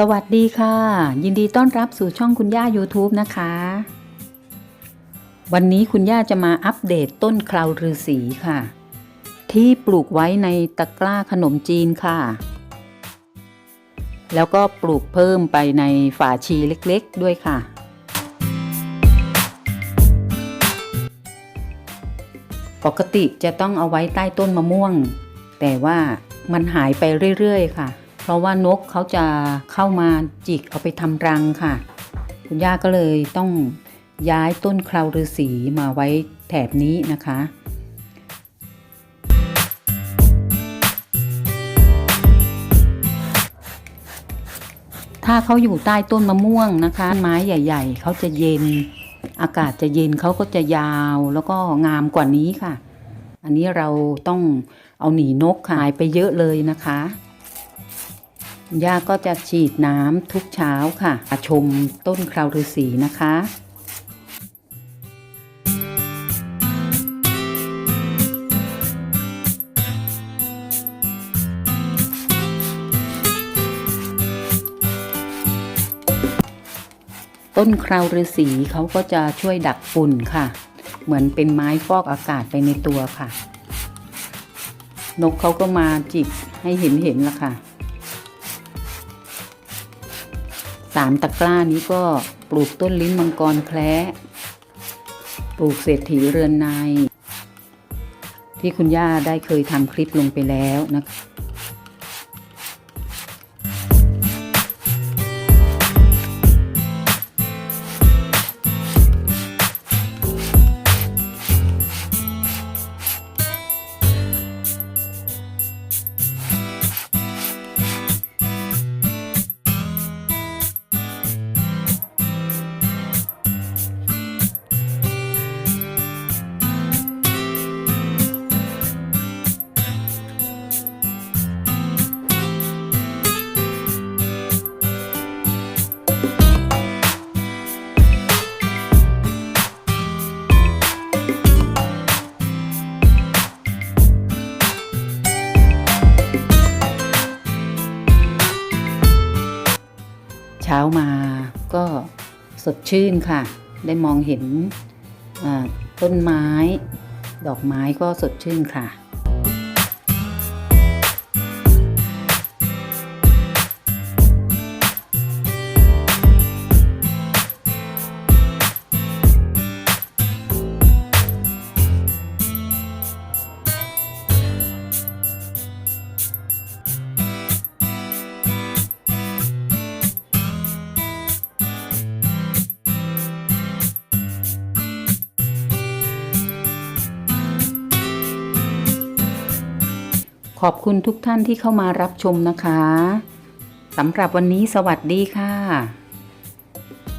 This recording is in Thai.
สวัสดีค่ะ ยินดีต้อนรับสู่ช่องคุณย่า YouTube นะคะ วันนี้คุณย่าจะมาอัปเดตต้นคราวฤาษีค่ะ ที่ปลูกไว้ในตะกร้าขนมจีนค่ะ แล้วก็ปลูกเพิ่มไปในฝาชีเล็กๆด้วยค่ะ ปกติจะต้องเอาไว้ใต้ต้นมะม่วง แต่ว่ามันหายไปเรื่อยๆค่ะ เพราะว่านกเขาจะเข้ามาจิกเอาไปทำรังค่ะ คุณย่าก็เลยต้องย้ายต้นคราวฤาษีมาไว้แถบนี้นะคะถ้าเขาอยู่ใต้ต้นมะม่วงนะคะ ไม้ใหญ่ ๆ เขาจะเย็น อากาศจะเย็นเขาก็จะยาวแล้วก็งามกว่านี้ค่ะ อันนี้เราต้องเอาหนีนกหายไปเยอะเลยนะคะ ย่าก็จะฉีดน้ำทุกเช้าค่ะชมต้นคราวฤาษีนะคะต้นคราวฤาษีเขาก็จะช่วยดักฝุ่นค่ะ เหมือนเป็นไม้ฟอกอากาศไปในตัวค่ะ นกเขาก็มาจิกให้เห็นเห็นละค่ะ สามตะกร้านี้ก็ปลูกต้นลิ้นมังกรแคระปลูกเศรษฐีเรือนใน ที่คุณย่าได้เคยทำคลิปลงไปแล้วนะคะ ช้ามาก็สดชื่นค่ะ ได้มองเห็นต้นไม้ ดอกไม้ก็สดชื่นค่ะ ขอบคุณทุกท่านที่เข้ามารับชมนะคะสำหรับวันนี้สวัสดีค่ะ